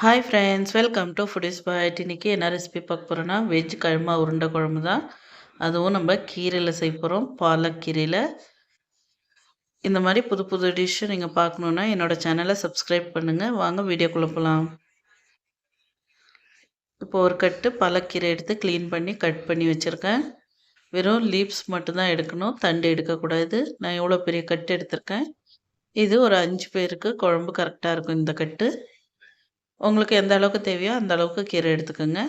Hi friends welcome to Foodies Point இன்றைக்கி என்ன recipe பார்க்க போகிறோன்னா வெஜ் கழுமா உருண்டை குழம்பு தான். அதுவும் நம்ம கீரையில் செய்ய போகிறோம் பாலக்கீரையில். இந்த மாதிரி புது புது டிஷ்ஷு நீங்கள் பார்க்கணுன்னா என்னோடய சேனலை சப்ஸ்கிரைப் பண்ணுங்கள் வாங்க வீடியோக்குள்ளே போகலாம் இப்போ ஒரு கட்டு பாலக்கீரை எடுத்து க்ளீன் பண்ணி கட் பண்ணி வச்சுருக்கேன். வெறும் லீவ்ஸ் மட்டும்தான் எடுக்கணும். தண்டு எடுக்கக்கூடாது. நான் எவ்வளோ பெரிய கட்டு எடுத்திருக்கேன். இது ஒரு அஞ்சு பேருக்கு குழம்பு கரெக்டாக இருக்கும் இந்த கட்டு. உங்களுக்கு எந்த அளவுக்கு தேவையோ அந்த அளவுக்கு கீரை எடுத்துக்கோங்க.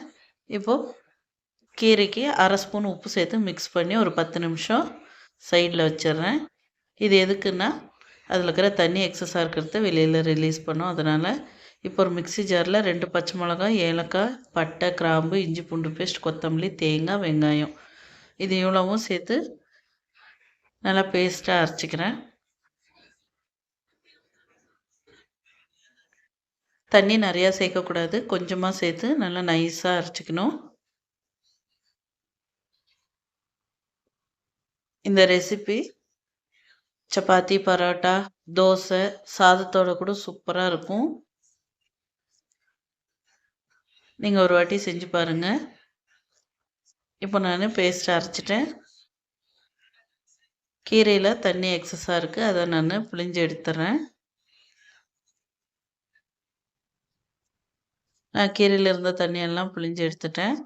இப்போது கீரைக்கு அரை ஸ்பூன் உப்பு சேர்த்து மிக்ஸ் பண்ணி ஒரு பத்து நிமிஷம் சைடில் வச்சிடுறேன். இது எதுக்குன்னா அதில் இருக்கிற தண்ணி எக்ஸஸாக இருக்கிறத வெளியில் ரிலீஸ் பண்ணும். அதனால் இப்போ ஒரு மிக்சி ஜாரில் ரெண்டு பச்சை மிளகாய் ஏலக்காய் பட்டை கிராம்பு இஞ்சி பூண்டு பேஸ்ட் கொத்தமல்லி தேங்காய் வெங்காயம். இது இவ்வளவும் சேர்த்து நல்லா பேஸ்ட்டாக அரைச்சிக்கிறேன். தண்ணி நிறையா சேர்க்கக்கூடாது. கொஞ்சமாக சேர்த்து நல்லா நைஸாக அரைச்சிக்கணும். இந்த ரெசிபி சப்பாத்தி பரோட்டா தோசை சாதத்தோட கூட சூப்பராக இருக்கும். நீங்கள் ஒரு வாட்டி செஞ்சு பாருங்கள் இப்போ நான் பேஸ்ட் அரைச்சிட்டேன். கீரையில் தண்ணி எக்ஸஸாக இருக்குது அதை நான் புளிஞ்சு எடுத்துறேன். கீரையில் இருந்த தண்ணியெல்லாம் பிழிஞ்சு எடுத்துட்டேன்.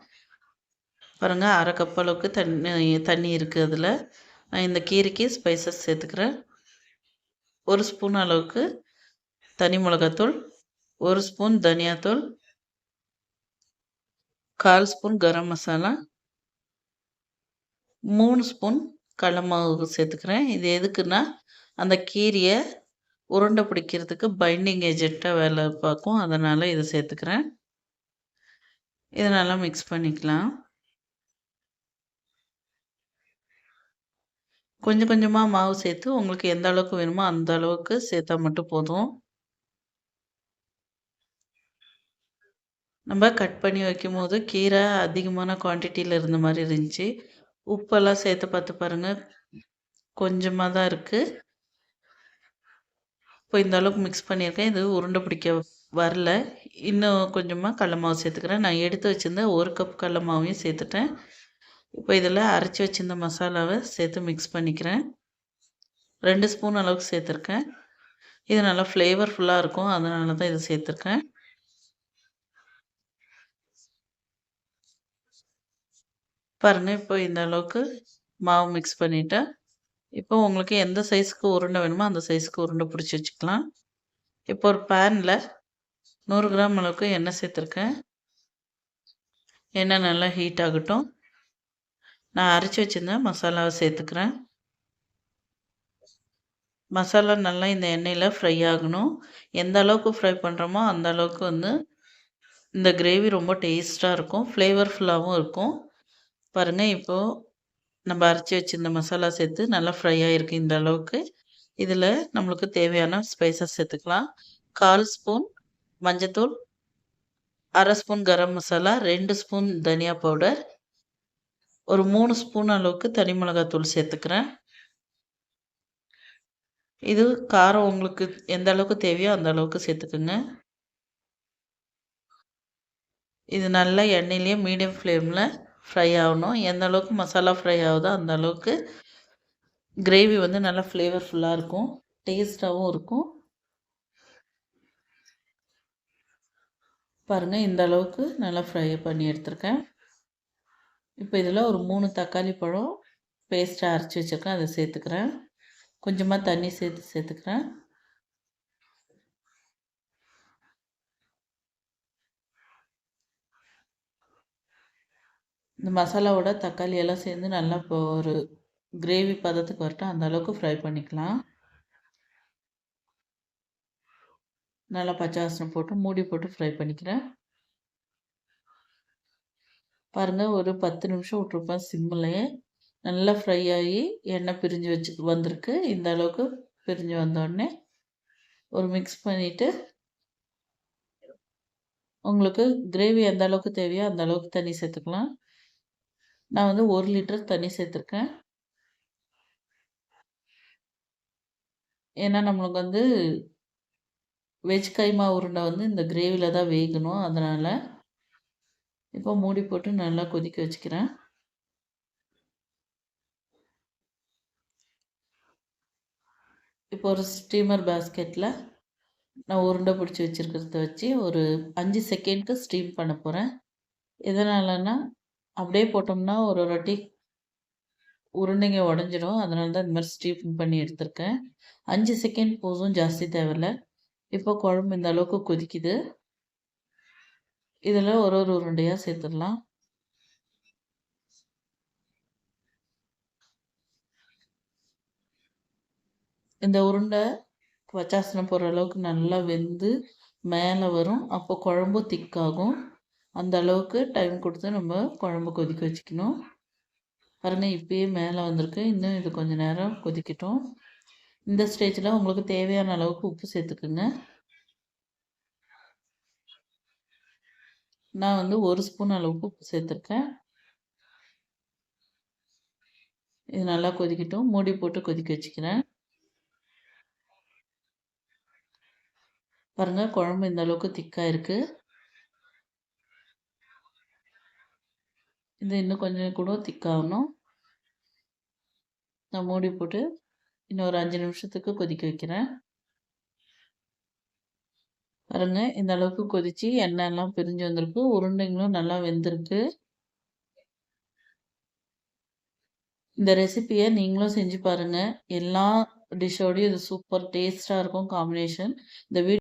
பாருங்கள் அரை கப் அளவுக்கு தண்ணி தண்ணி இருக்குது அதில். நான் இந்த கீரைக்கு ஸ்பைசஸ் சேர்த்துக்கிறேன். ஒரு ஸ்பூன் அளவுக்கு தனி மிளகாத்தூள் ஒரு ஸ்பூன் தனியாத்தூள் கால் ஸ்பூன் கரம் மசாலா மூணு ஸ்பூன் கடல மாவு சேர்த்துக்கிறேன். இது எதுக்குன்னா அந்த கீரையை உருண்டை பிடிக்கிறதுக்கு பைண்டிங் ஏஜென்ட்டாக வேலை பார்க்கும். அதனால் இதை சேர்த்துக்கிறேன். இதை நல்லா மிக்ஸ் பண்ணிக்கலாம். கொஞ்சம் கொஞ்சமாக மாவு சேர்த்து உங்களுக்கு எந்த அளவுக்கு வேணுமோ அந்த அளவுக்கு சேர்த்தா மட்டும் போதும். நம்ம கட் பண்ணி வைக்கும் போது கீரை அதிகமான குவான்டிட்டியில் இருந்த மாதிரி இருந்துச்சு. உப்பெல்லாம் சேர்த்து பார்த்து பாருங்கள் கொஞ்சமாக தான் இருக்குது இப்போ இந்த அளவுக்கு மிக்ஸ் பண்ணியிருக்கேன். இது உருண்டை பிடிக்க வரல. இன்னும் கொஞ்சமாக கடல மாவு சேர்த்துக்கிறேன். நான் எடுத்து வச்சுருந்தேன் ஒரு கப் கடல மாவையும் சேர்த்துட்டேன். இப்போ இதில் அரைச்சி வச்சுருந்த மசாலாவை சேர்த்து மிக்ஸ் பண்ணிக்கிறேன். ரெண்டு ஸ்பூன் அளவுக்கு சேர்த்துருக்கேன். இது நல்லா ஃப்ளேவர்ஃபுல்லாக இருக்கும். அதனால தான் இதை சேர்த்துருக்கேன். பாருங்கள் இப்போ இந்த அளவுக்கு மாவு மிக்ஸ் பண்ணிவிட்டேன் இப்போ உங்களுக்கு எந்த சைஸுக்கு உருண்டை வேணுமோ அந்த சைஸுக்கு உருண்டை பிடிச்சி வச்சுக்கலாம். இப்போ ஒரு பேனில் நூறு கிராம் அளவுக்கு எண்ணெய் சேர்த்துருக்கேன். எண்ணெய் நல்லா ஹீட் ஆகட்டும். நான் அரைச்சி வச்சுருந்தேன் மசாலாவை சேர்த்துக்கிறேன். மசாலா நல்லா இந்த எண்ணெயில் ஃப்ரை ஆகணும். எந்த அளவுக்கு ஃப்ரை பண்ணுறோமோ அந்த அளவுக்கு வந்து இந்த கிரேவி ரொம்ப டேஸ்ட்டாக இருக்கும். ஃப்ளேவர்ஃபுல்லாகவும் இருக்கும். பாருங்கள் இப்போது நம்ம அரைச்சி வச்சுருந்த மசாலா சேர்த்து நல்லா ஃப்ரை ஆகிருக்கு இந்த அளவுக்கு. இதில் நம்மளுக்கு தேவையான ஸ்பைசஸ் சேர்த்துக்கலாம். கால் ஸ்பூன் மஞ்சத்தூள் அரை ஸ்பூன் கரம் மசாலா ரெண்டு ஸ்பூன் தனியா பவுடர். ஒரு மூணு ஸ்பூன் அளவுக்கு தனி மிளகாத்தூள் சேர்த்துக்கிறேன். இது காரம் உங்களுக்கு எந்த அளவுக்கு தேவையோ அந்த அளவுக்கு சேர்த்துக்குங்க. இது நல்லா எண்ணெயிலேயே மீடியம் ஃப்ளேமில் ஃப்ரை ஆகணும். எந்த அளவுக்கு மசாலா ஃப்ரை ஆகுதோ அந்த அளவுக்கு கிரேவி வந்து நல்லா ஃப்ளேவர்ஃபுல்லாக இருக்கும். டேஸ்ட்டாகவும் இருக்கும். பாருங்கள் இந்த அளவுக்கு நல்லா ஃப்ரை பண்ணி எடுத்திருக்கேன். இப்போ இதில் ஒரு மூணு தக்காளி பழம் பேஸ்ட்டாக அரைச்சி வச்சுருக்கேன் அதை சேர்த்துக்கிறேன். கொஞ்சமாக தண்ணி சேர்த்து சேர்த்துக்கிறேன். இந்த மசாலாவோட தக்காளி எல்லாம் சேர்ந்து நல்லா இப்போ ஒரு கிரேவி பதத்துக்கு வரட்டும் அந்த அளவுக்கு ஃப்ரை பண்ணிக்கலாம். நல்லா பச்சை வாசனை போட்டு மூடி போட்டு ஃப்ரை பண்ணிக்கிறேன். பாருங்கள் ஒரு பத்து நிமிஷம் விட்ருப்பேன் சிம்மில். நல்லா ஃப்ரை ஆகி எண்ணெய் பிரிஞ்சு வச்சு வந்திருக்கு. இந்த அளவுக்கு பிரிஞ்சு வந்தோடனே ஒரு மிக்ஸ் பண்ணிவிட்டு உங்களுக்கு கிரேவி எந்த அளவுக்கு தேவையோ அந்த அளவுக்கு தண்ணி சேர்த்துக்கலாம். நான் வந்து ஒரு லிட்டர் தண்ணி சேர்த்துருக்கேன். ஏன்னா நம்மளுக்கு வந்து வெஜ் கைமா உருண்டை வந்து இந்த கிரேவியில் தான் வேகணும். அதனால் இப்போ மூடி போட்டு நல்லா கொதிக்க வச்சுக்கிறேன். இப்போ ஒரு ஸ்டீமர் பேஸ்கெட்டில் நான் உருண்டை பிடிச்சி வச்சிருக்கிறத வச்சு ஒரு அஞ்சு செகண்ட்க்கு ஸ்டீம் பண்ண போகிறேன் எதனாலன்னா, அப்படியே போட்டோம்னா ஒரு ஒரு வாட்டி உருண்டைங்க உடஞ்சிடும் அதனால தான் இந்த மாதிரி ஸ்டீம் பண்ணி எடுத்திருக்கேன். அஞ்சு செகண்ட் போதும் ஜாஸ்தி தேவையில்ல. இப்போ குழம்பு இந்த அளவுக்கு கொதிக்குது. இதில் ஒரு ஒரு உருண்டையாக சேர்த்துடலாம். இந்த உருண்டை பச்சாசனம் போகிற அளவுக்கு நல்லா வெந்து மேலே வரும். அப்போ குழம்பும் திக்காகும். அந்த அளவுக்கு டைம் கொடுத்து நம்ம குழம்பு கொதிக்க வச்சுக்கணும். பாருங்க இப்பயே மேலே வந்திருக்கு. இன்னும் இது கொஞ்சம் நேரம் கொதிக்கட்டும். இந்த ஸ்டேஜில் உங்களுக்கு தேவையான அளவுக்கு உப்பு சேர்த்துக்குங்க. நான் வந்து ஒரு ஸ்பூன் அளவுக்கு உப்பு சேர்த்துருக்கேன். இது நல்லா கொதிக்கட்டும். மூடி போட்டு கொதிக்க வச்சுக்கிறேன். பாருங்கள் குழம்பு இந்த அளவுக்கு திக்காக இருக்கு. இது இன்னும் கொஞ்சம் கூட திக்காகணும். நான் மூடி போட்டு இன்னும் ஒரு அஞ்சு நிமிஷத்துக்கு கொதிக்க வைக்கிறேன். பாருங்க இந்த அளவுக்கு கொதிச்சு எண்ணெய்லாம் பிரிஞ்சு வந்திருக்கு. உருண்டைங்களும் நல்லா வெந்திருக்கு. இந்த ரெசிபியை நீங்களும் செஞ்சு பாருங்க. எல்லா டிஷ்ஷோடையும் இது சூப்பர் டேஸ்டாக இருக்கும் காம்பினேஷன். இந்த வீ